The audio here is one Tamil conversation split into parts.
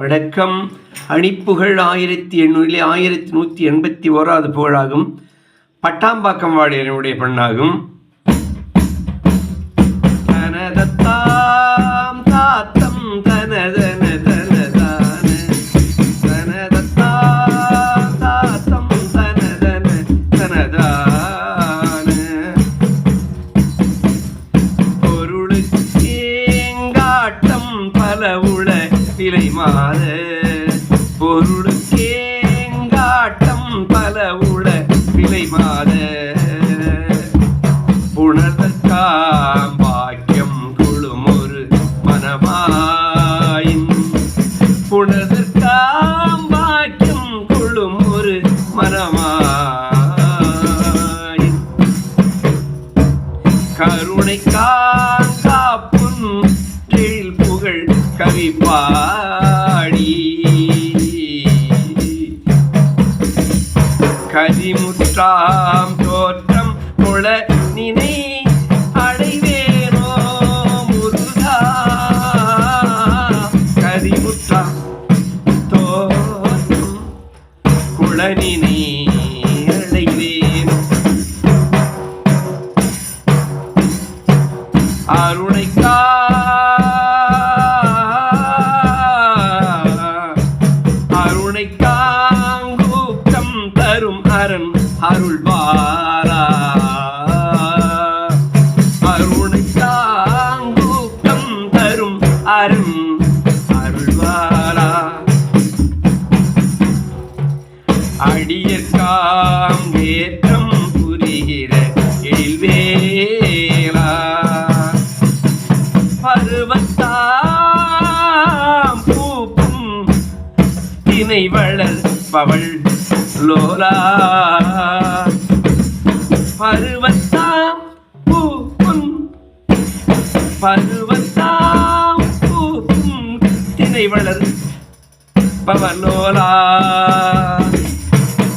வணக்கம் அணிப்புகழ் ஆயிரத்தி எண்ணூறிலே ஆயிரத்தி நூற்றி எண்பத்தி ஓராவது புகழாகும். பட்டாம்பாக்கம் வாடியனுடைய பெண்ணாகும். தனதத்தாம் தாத்தம் தனதன பல உள விலை மாத பொருளுக்கேங்காட்டம் பல உட விலை மாத உணர்தற்காம் பாக்கியம் கொள்ளும் ஒரு மனமாயின். உணர்தற்காம் பாக்கியம் கொள்ளும் ஒரு மனமாயின். கருணை காப்புன் கீழ் புகழ் கவி கதிமுற்றாம் தோற்றம் கொள நினை அடைவேனோ முருகா. கதிமுற்றாம் தோற்றம் அரண் அருள்வாரா? அருணைக்காங்கூக்கம் தரும் அரண் அருள்வாரா? அடியற்காம் ஏற்றம் புரிகிற எழில்வேலா பருவத்தாம் பூப்பும் தினை வளர் பவள் பருவத்தாம் பூக்கும் பருவத்தாம் பூக்கும் தினை வளர் பவலோலா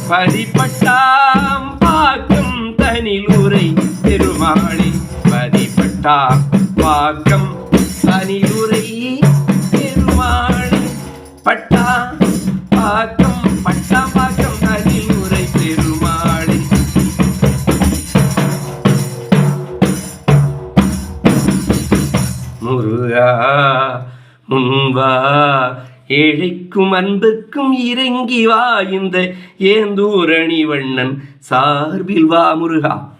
பதிப்பட்டாம் பாக்கம் தனிலூரை பெருமாளி பதிப்பட்டாம் பாக்கம் தனிலூரை பெருமாளி பட்டா பாக்கம் பட்டா முன்வா. ஏழைக்கும் அன்புக்கும் இறங்கி வா இந்த ஏந்தூரணி வண்ணன் சார்பில் வா முருகா.